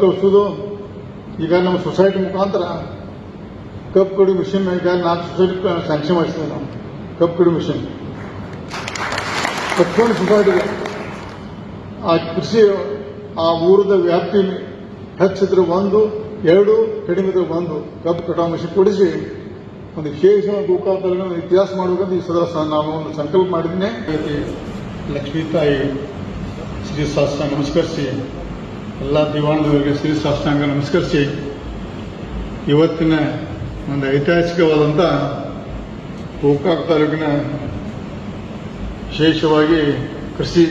ಕಳಿಸೋದು ಈಗ ನಮ್ಮ ಸೊಸೈಟಿ ಮುಖಾಂತರ ಕಬ್ಬು ಕಡಿ ಮಿಷನ್ ಈಗ ನಾಲ್ಕು ಸೊಸೈಟಿ ಸ್ಯಾಂಕ್ಷನ್ ಮಾಡಿಸಿದೆ ನಾವು. ಕಬ್ಬು ಕಡಿ ಮಿಷನ್ ಪ್ರತಿಯೊಂದು ಸೊಸೈಟಿಗೆ ಆ ಕೃಷಿ, ಆ ಊರದ ವ್ಯಾಪ್ತಿ ಹೆಚ್ಚಿದ್ರೆ ಒಂದು, ಎರಡು ಕಡಿಮೆ ಒಂದು. ಕಬ್ಬು ಕಟಾವು ಮಿಷನ್ ಕೊಡಿಸಿ ಒಂದು ವಿಶೇಷ ಒಂದು ಇತಿಹಾಸ ಮಾಡಬೇಕಂತ ಈ ಸದರ ಸ- ನಾನು ಒಂದು ಸಂಕಲ್ಪ ಮಾಡಿದ್ದೀನಿ ಲಕ್ಷ್ಮೀ ತಾಯಿ ಶ್ರೀ ಶಾಸ್ತ್ರ ನಮಸ್ಕರಿಸಿ. ಎಲ್ಲ ದಿವಾಣದವರಿಗೆ ಶ್ರೀ ಶಾಸ್ತ್ರಾಂಗ ನಮಸ್ಕರಿಸಿ. ಇವತ್ತಿನ ಒಂದು ಐತಿಹಾಸಿಕವಾದಂಥ ಗೋಕಾಕ್ ತಾಲೂಕಿನ ವಿಶೇಷವಾಗಿ ಕೃಷಿ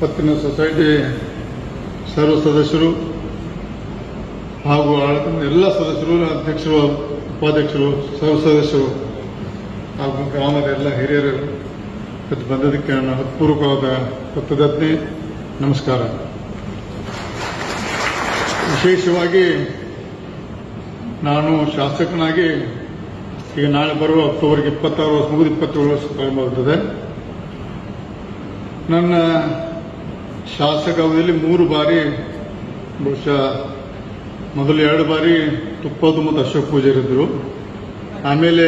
ಪತ್ತಿನ ಸೊಸೈಟಿ ಸರ್ವ ಸದಸ್ಯರು ಹಾಗೂ ಎಲ್ಲ ಸದಸ್ಯರು, ಅಧ್ಯಕ್ಷರು, ಉಪಾಧ್ಯಕ್ಷರು, ಸರ್ವ ಸದಸ್ಯರು ಹಾಗೂ ಗ್ರಾಮದ ಎಲ್ಲ ಹಿರಿಯರು ಬಂದದಕ್ಕೆ ನನ್ನ ಹೃತ್ಪೂರ್ವಕವಾದ ಕೃತಜ್ಞತೆ, ನಮಸ್ಕಾರ. ವಿಶೇಷವಾಗಿ ನಾನು ಶಾಸಕನಾಗಿ ಈಗ ನಾಳೆ ಬರುವ ಅಕ್ಟೋಬರ್ಗೆ ಇಪ್ಪತ್ತಾರು ವರ್ಷ ಮುಗಿದು ಇಪ್ಪತ್ತೇಳು ವರ್ಷ ಪ್ರಾರಂಭವಾಗುತ್ತದೆ ನನ್ನ ಶಾಸಕ ಅವಧಿಯಲ್ಲಿ ಮೂರು ಬಾರಿ, ಬಹುಶಃ ಮೊದಲು ಎರಡು ಬಾರಿ ತುಪ್ಪದು ಮತ್ತು ಅಶೋಕ್ ಪೂಜೆ ಇದ್ದರು ಆಮೇಲೆ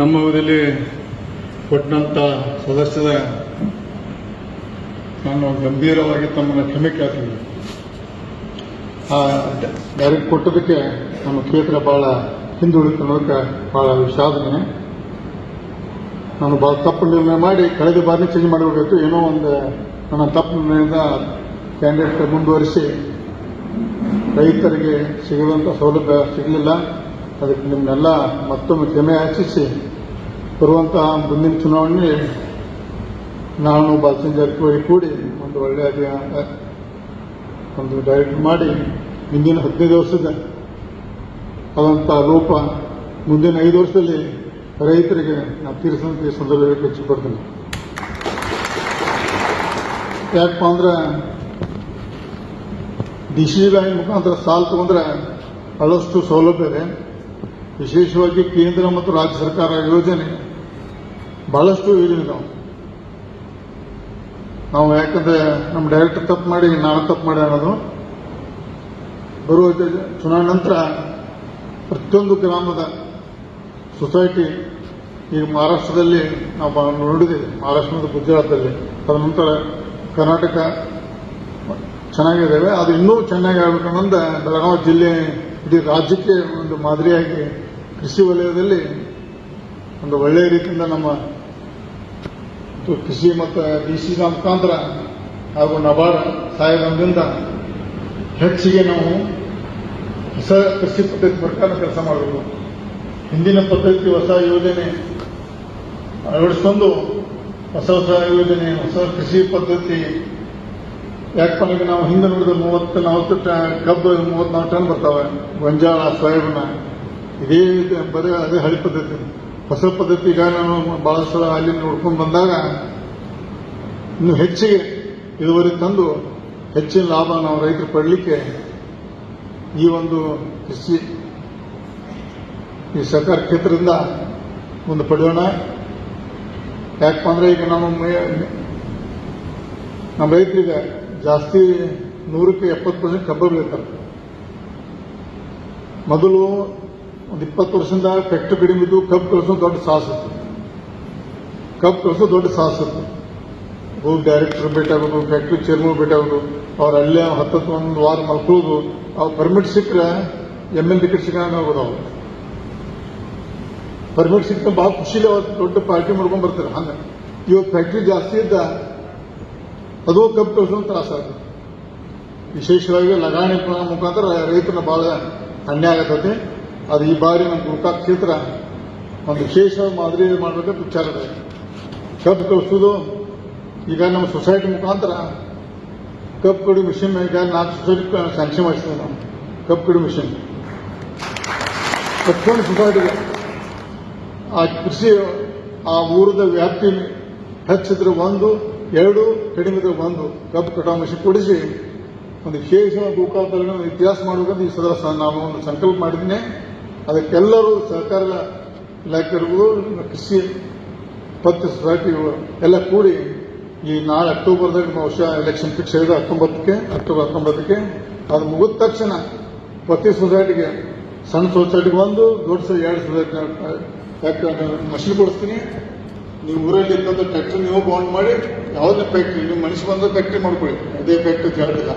ನಮ್ಮ ಅವಧಿಯಲ್ಲಿ ಕೊಟ್ಟಂತ ಸದಸ್ಯದ ನಾನು ಗಂಭೀರವಾಗಿ ತಮ್ಮನ್ನು ಕ್ಷಮೆ ಕೇಳ್ತೀನಿ. ಡೈರೆಕ್ಟ್ ಕೊಟ್ಟದಕ್ಕೆ ನಮ್ಮ ಕ್ಷೇತ್ರ ಬಹಳ ಹಿಂದುಳಿತು ಅನ್ನೋದಕ್ಕೆ ಬಹಳ ವಿಷಾದನೆ. ನಾನು ಬಹಳ ತಪ್ಪು ನಿರ್ಣಯ ಮಾಡಿ ಕಳೆದ ಬಾರಿ ಚೇಂಜ್ ಮಾಡಬೇಕಾಯ್ತು ಏನೋ ಒಂದು ನನ್ನ ತಪ್ಪು ನಿರ್ಣಯದ ಕ್ಯಾಂಡಿಡೇಟ್ ಮುಂದುವರಿಸಿ ರೈತರಿಗೆ ಸಿಗುವಂಥ ಸೌಲಭ್ಯ ಸಿಗಲಿಲ್ಲ. ಅದಕ್ಕೆ ನಿಮ್ಮನ್ನೆಲ್ಲ ಮತ್ತೊಮ್ಮೆ ಕ್ಷಮೆ ಯಾಚಿಸಿ ಬರುವಂತಹ ಮುಂದಿನ ಚುನಾವಣೆ ನಾನು ಬಾಲಚಂದ್ರ ಜಾರಕಿಹೊಳಿ ಕೂಡಿ ಒಂದು ಒಳ್ಳೆಯ ಒಂದು ಡೈರೆಕ್ಟ್ ಮಾಡಿ ಹಿಂದಿನ ಹದಿನೈದು ವರ್ಷದ ಆದಂಥ ಲೋಪ ಮುಂದಿನ ಐದು ವರ್ಷದಲ್ಲಿ ರೈತರಿಗೆ ನಾವು ತೀರಿಸುವಂತ ಈ ಸಂದರ್ಭದಲ್ಲಿ ಪಡ್ತೀನಿ ಯಾಕಪ್ಪ ಅಂದ್ರೆ ಡಿ ಸಿ ಬ್ಯಾಂಕ್ ಮುಖಾಂತರ ಸಾಲ ತಗೊಂಡ್ರೆ ಬಹಳಷ್ಟು ಸೌಲಭ್ಯ ಇದೆ. ವಿಶೇಷವಾಗಿ ಕೇಂದ್ರ ಮತ್ತು ರಾಜ್ಯ ಸರ್ಕಾರ ಯೋಜನೆ ಬಹಳಷ್ಟು ಯೋಜನೆ ಇದಾವೆ ನಾವು ಯಾಕಂದ್ರೆ ನಮ್ಮ ಡೈರೆಕ್ಟರ್ ತಪ್ಪು ಮಾಡಿ, ನಾನು ತಪ್ಪು ಮಾಡಿ ಅನ್ನೋದು ಬರುವ ಚುನಾವಣೆ ನಂತರ ಪ್ರತಿಯೊಂದು ಗ್ರಾಮದ ಸೊಸೈಟಿ ಈಗ ಮಹಾರಾಷ್ಟ್ರದಲ್ಲಿ ನಾವು ನೋಡಿದ್ದೀವಿ ಮಹಾರಾಷ್ಟ್ರ ಮತ್ತು ಗುಜರಾತಲ್ಲಿ. ತದನಂತರ ಕರ್ನಾಟಕ ಚೆನ್ನಾಗಿದ್ದಾವೆ, ಅದು ಇನ್ನೂ ಚೆನ್ನಾಗಿ ಆಗ್ಬೇಕನ್ನೊಂದ ಬೆಳಗಾವಿ ಜಿಲ್ಲೆ ಇಡೀ ರಾಜ್ಯಕ್ಕೆ ಒಂದು ಮಾದರಿಯಾಗಿ ಕೃಷಿ ವಲಯದಲ್ಲಿ ಒಂದು ಒಳ್ಳೆಯ ರೀತಿಯಿಂದ ನಮ್ಮ ಕೃಷಿ ಮತ್ತು ಡಿ ಸಿ ಮುಖಾಂತರ ಹಾಗೂ ನಬಾರ್ಡ್ ಸಹಾಯದಿಂದ ಹೆಚ್ಚಿಗೆ ನಾವು ಹೊಸ ಕೃಷಿ ಪದ್ಧತಿ ಪ್ರಕಾರ ಕೆಲಸ ಮಾಡಬೇಕು. ಹಿಂದಿನ ಪದ್ಧತಿ ಹೊಸ ಯೋಜನೆ ಅಳವಡಿಸ್ಕೊಂಡು ಹೊಸ ಹೊಸ ಯೋಜನೆ, ಹೊಸ ಕೃಷಿ ಪದ್ಧತಿ ಯಾಕಪ್ಪ ನಾವು ಹಿಂದೆ ನೋಡಿದ್ರೆ ಮೂವತ್ತು ನಲವತ್ತು ಕಬ್ಬು ಮೂವತ್ತ್ನಾಲ್ಕು ಟನ್ ಬರ್ತಾವೆ. ಗೊಂಜಾಳ, ಸೋಯಾಬೀನ, ಇದೇ ಬರೀ ಅದೇ ಹಳಿ ಪದ್ಧತಿ. ಹೊಸ ಪದ್ಧತಿ ನಾನು ಬಹಳಷ್ಟು ಸಲ ಅಲ್ಲಿ ನೋಡ್ಕೊಂಡು ಬಂದಾಗ ಇನ್ನು ಹೆಚ್ಚಿಗೆ ಇಳುವರಿ ತಂದು ಹೆಚ್ಚಿನ ಲಾಭ ನಾವು ರೈತರು ಪಡಲಿಕ್ಕೆ ಈ ಒಂದು ಕೃಷಿ, ಈ ಸರ್ಕಾರ ಕ್ಷೇತ್ರದಿಂದ ಒಂದು ಪಡೆಯೋಣ. ಯಾಕಪ್ಪ ಅಂದ್ರೆ ಈಗ ನಮ್ಮ ನಮ್ಮ ರೈತರಿಗೆ ಜಾಸ್ತಿ ನೂರಕ್ಕೆ ಎಪ್ಪತ್ತು ಪರ್ಸೆಂಟ್ ಕಬ್ಬು ಬೆಳೀತಾರೆ. ಮೊದಲು ಒಂದು ಇಪ್ಪತ್ತು ವರ್ಷದಿಂದ ಫ್ಯಾಕ್ಟ್ರಿ ಕಡಿಮೆ ಇದ್ದು ಕಬ್ಬು ಕಳಿಸೋ ದೊಡ್ಡ ಸಾಹಸಿತ್ತು ಕಬ್ಬು ಕಳಿಸೋ ದೊಡ್ಡ ಸಾಹಸಿತ್ತು ಹೋಗಿ ಡೈರೆಕ್ಟರ್ ಭೇಟಾಗೋದು ಫ್ಯಾಕ್ಟ್ರಿ ಚೇರ್ಮನ್ ಭೇಟಾಗೋದು ಅವ್ರು ಅಲ್ಲೇ ಹತ್ತತ್ತು ಒಂದು ವಾರ ಮಲ್ಕೊಳ್ಳೋದು, ಅವ್ರು ಪರ್ಮಿಟ್ ಸಿಕ್ಕರೆ ಎಂ ಎಲ್ ಟಿಕೆಟ್ ಸಿಗಂಗ ಅವ್ರು. ಪರ್ಮಿಟ್ ಸಿಕ್ಕ ಭಾಳ ಖುಷಿಲಿ ಅವತ್ತು ದೊಡ್ಡ ಪಾರ್ಟಿ ಮಾಡ್ಕೊಂಡು ಬರ್ತಾರೆ. ಹಂಗೆ ಇವತ್ತು ಫ್ಯಾಕ್ಟ್ರಿ ಜಾಸ್ತಿ ಇದ್ದ ಅದು ಕಬ್ಬು ತ್ರಾಸ ಆಗುತ್ತೆ ವಿಶೇಷವಾಗಿ ಲಗಾಣಿ ಮುಖಾಂತರ ರೈತನ ಭಾಳ ಅನ್ಯಾಯ ಆಗತೈತಿ. ಅದು ಈ ಬಾರಿ ನಮ್ಮ ಗೋಕಾಕ್ ಕ್ಷೇತ್ರ ಒಂದು ವಿಶೇಷ ಮಾದರಿ ಮಾಡಬೇಕಂತ ವಿಚಾರ ಕಬ್ಬು ಕಳಿಸೋದು, ಈಗ ನಮ್ಮ ಸೊಸೈಟಿ ಮುಖಾಂತರ ಕಬ್ಬು ಕಡಿ ಮಿಷನ್, ಈಗ ನಾಲ್ಕು ಸೊಸೈಟಿ ಸ್ಯಾಂಕ್ಷನ್ ಮಾಡಿಸ್ತೇವೆ ನಾವು. ಕಬ್ಬು ಕಡಿ ಮಿಷನ್. ಪ್ರತಿಯೊಂದು ಸೊಸೈಟಿಗೆ ಆ ಕೃಷಿ, ಆ ಊರದ ವ್ಯಾಪ್ತಿ ಹೆಚ್ಚಿದ್ರೆ ಒಂದು, ಎರಡು, ಕಡಿಮೆ ಇದ್ರೆ ಒಂದು. ಕಬ್ಬು ಕಟಾವು ಮಿಷನ್ ಕೊಡಿಸಿ ಒಂದು ವಿಶೇಷ ಒಂದು ಇತಿಹಾಸ ಮಾಡಬೇಕಂತ ಈ ಸದಸ್ಯ ನಾವು ಒಂದು ಸಂಕಲ್ಪ ಮಾಡಿದ್ದೀನಿ ಅದಕ್ಕೆಲ್ಲರೂ ಸಹಕಾರ ಇಲಾಖೆ ಇರ್ಬೋದು ಕೃಷಿ ಪತ್ತು ಸೊಸೈಟಿಗಳು ಎಲ್ಲ ಕೂಡಿ ಈ ನಾಳೆ ಅಕ್ಟೋಬರ್ದಾಗ ಬಹುಶಃ ಎಲೆಕ್ಷನ್ ಫಿಕ್ಸ್ ಆಗಿದೆ, ಹತ್ತೊಂಬತ್ತಕ್ಕೆ, ಅಕ್ಟೋಬರ್ ಹತ್ತೊಂಬತ್ತಕ್ಕೆ. ಅದು ಮುಗಿದ ತಕ್ಷಣ ಪ್ರತಿ ಸೊಸೈಟಿಗೆ ಸಣ್ಣ ಸೊಸೈಟಿಗೆ ಬಂದು, ದೊಡ್ಡ ಎರಡು ಸೊಸೈಟಿ ಯಾಕೆ ಮಷಿನ್ ಕೊಡಿಸ್ತೀನಿ. ನೀವು ಊರಲ್ಲಿ ಇದ್ದಂಥ ಫ್ಯಾಕ್ಟ್ರಿ ನೀವು ಬೌಂಡ್ ಮಾಡಿ, ಯಾವುದೇ ಫ್ಯಾಕ್ಟ್ರಿ ನೀವು ಮನುಷ್ಯ ಬಂದ ಫ್ಯಾಕ್ಟ್ರಿ ಮಾಡ್ಕೊಳ್ಳಿ. ಅದೇ ಫ್ಯಾಕ್ಟ್ರಿ ಜಾಡಿಲ್ಲ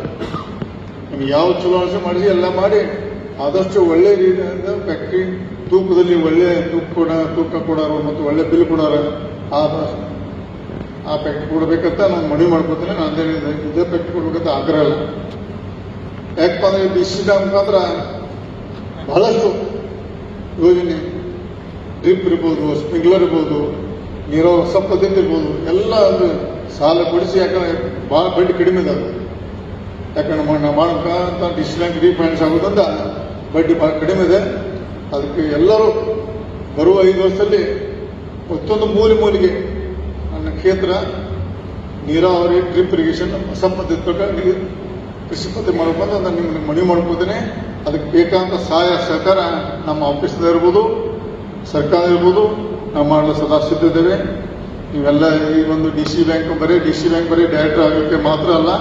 ನಿಮ್ಗೆ ಯಾವ ಚಲೋ ಮಾಡಿ ಮಾಡಿಸಿ, ಎಲ್ಲ ಮಾಡಿ ಆದಷ್ಟು ಒಳ್ಳೆ ರೀತಿಯಿಂದ ಫ್ಯಾಕ್ಟ್ರಿ ತೂಕದಲ್ಲಿ ಒಳ್ಳೆ ತೂಕ ಕೊಡ, ತೂಕ ಕೊಡೋರು ಮತ್ತು ಒಳ್ಳೆ ಬಿಲ್ ಕೊಡೋರು ಆ ಆ ಫ್ಯಾಕ್ಟ್ರಿ ಕೊಡಬೇಕಂತ ನಾನು ಮನವಿ ಮಾಡ್ಕೊತೀನಿ. ನಾನು ಇದೇ ಫ್ಯಾಕ್ಟ್ರಿ ಕೊಡ್ಬೇಕಂತ ಆಗ್ರಹ ಇಲ್ಲ. ಯಾಕಪ್ಪ ಅಂದ್ರೆ ಡಿ ಸಿ ಮುಖಾಂತರ ಬಹಳಷ್ಟು ಯೋಜನೆ ಡ್ರಿಪ್ ಇರ್ಬೋದು ಸ್ಪ್ರಿಂಕ್ಲರ್ ಇರ್ಬೋದು ನೀರಾವರಿ ಹೊಸ ಇರ್ಬೋದು, ಎಲ್ಲ ಒಂದು ಸಾಲ ಕೊಡಿಸಿ, ಯಾಕಂದ್ರೆ ಭಾಳ ಬಡ್ಡಿ ಕಡಿಮೆ ಇದೆ ಯಾಕಂದ್ರೆ ನಮ್ಮ ಮಾಡಬೇಕಂತ ಡಿಸ್ ಬ್ಯಾಂಕ್ ರೀಫೈನಾನ್ಸ್ ಆಗೋದ್ರಿಂದ ಬಡ್ಡಿ ಭಾಳ ಕಡಿಮೆ ಇದೆ. ಅದಕ್ಕೆ ಎಲ್ಲರೂ ಬರುವ ಐದು ವರ್ಷದಲ್ಲಿ ಮತ್ತೊಂದು ಮೂಲೆ ಮೂಲೆಗೆ ನನ್ನ ಕ್ಷೇತ್ರ, ನೀರಾವರಿ, ಡ್ರಿಪ್ ಇರಿಗೇಷನ್ ಹೊಸ ಪದ್ಧತಿ ಪ್ರಕಾರ ನೀರು ಕೃಷಿ ಪದ್ಧತಿ ಮಾಡ್ಕೊಂಡು ನಾನು ನಿಮ್ಗೆ ಮನವಿ ಮಾಡ್ಕೋತೀನಿ ಅದಕ್ಕೆ ಬೇಕಾದಂಥ ಸಹಾಯ, ಸಹಕಾರ ನಮ್ಮ ಆಫೀಸ್ದ ಇರ್ಬೋದು, ಸರ್ಕಾರ ಇರ್ಬೋದು ನಾವು ಮಾಡಲು ಸದಾ ಸಿದ್ಧಿದ್ದೇವೆ ನೀವೆಲ್ಲ ಈ ಒಂದು ಡಿ ಸಿ ಬ್ಯಾಂಕ್ ಬರೀ, ಡಿ ಸಿ ಬ್ಯಾಂಕ್ ಬರೀ ಡೈರೆಕ್ಟರ್ ಆಗೋಕ್ಕೆ ಮಾತ್ರ ಅಲ್ಲ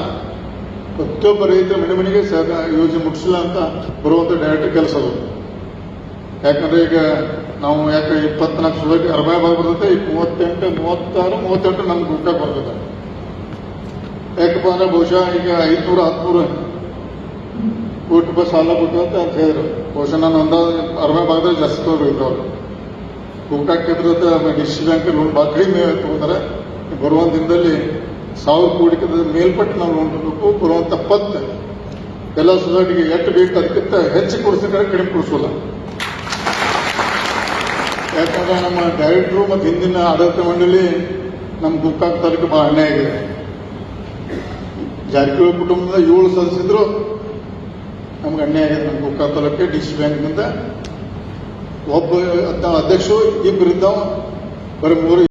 ಪ್ರತಿಯೊಬ್ಬ ರೈತರ ಮನೆ ಮನೆಗೆ ಸಹ ಯೋಜನೆ ಮುಟ್ಟಿಸಿಲ್ಲ ಅಂತ ಬರುವಂಥ ಡೈರೆಕ್ಟ್ ಕೆಲಸ ಅದು. ಯಾಕಂದ್ರೆ ಈಗ ನಾವು ಯಾಕೆ ಇಪ್ಪತ್ನಾಲ್ಕು ಸೊಸೈಟಿ ಅರವೈ ಭಾಗ ಬರ್ತದೆ ಈಗ ಮೂವತ್ತೆಂಟು, ಮೂವತ್ತಾರು, ಮೂವತ್ತೆಂಟು ನಮ್ಗೆ ಊಟ ಬರ್ತದೆ. ಯಾಕಪ್ಪ ಅಂದ್ರೆ ಬಹುಶಃ ಈಗ ಐದುನೂರು ಹತ್ಮೂರು ಕೋಟಿ ರೂಪಾಯಿ ಸಾಲ ಕೊಟ್ಟು ಅಂತ ಹೇಳಿದ್ರು. ಬಹುಶಃ ನಾನು ಅಂದಾಜು ಅರವೈ ಭಾಗದಲ್ಲಿ ಜಾಸ್ತಿ ತಗೋಬೇಕು ಅವರು ಊಟ ಕ್ಷೇತ್ರದ ಡಿ ಬ್ಯಾಂಕ್ ಲೋನ್ ಭಾಳ ಕಡಿಮೆ ತಗೋತಾರೆ ಬರುವಂತ ದಿನದಲ್ಲಿ ಸಾವಿರ ಕೋಟಿಗೆ ಮೇಲ್ಪಟ್ಟು ನಾವು ಲೋನ್ ತಗೋಬೇಕು ಬರುವಂತ ಪತ್ತು ಎಲ್ಲ ಸೊಸೈಟಿಗೆ ಎಷ್ಟು ಬೇಕು ಅದಕ್ಕಿಂತ ಹೆಚ್ಚು ಕೊಡಿಸಿದ್ರೆ ಕಡಿಮೆ ಕೊಡಿಸೋಲ್ಲ. ಯಾಕಂದ್ರೆ ನಮ್ಮ ಡೈರೆಕ್ಟ್ರು ಮತ್ತು ಹಿಂದಿನ ಆಡಳಿತ ಮಂಡಳಿ ನಮ್ಮ ಗೋಕಾಕ್ ತಾಲೂಕು ಭಾಳ ಅನ್ಯಾಯ ಆಗಿದೆ. ಜಾರಕಿಹೊಳಿ ಕುಟುಂಬದ ಏಳು ಸದಸ್ಯರು ನಮ್ಗೆ ಅನ್ಯಾಯ ಆಗಿದೆ. ನಮ್ಮ ಗೋಕಾಕ್ ತಾಲೂಕಿಗೆ ಡಿ ಸಿ ಬ್ಯಾಂಕ್ನಿಂದ ಒಬ್ಬ ಅಧ್ಯಕ್ಷರು ಇಬ್ಬರಿದ್ದಾವ ಬರೀ ಮೂರು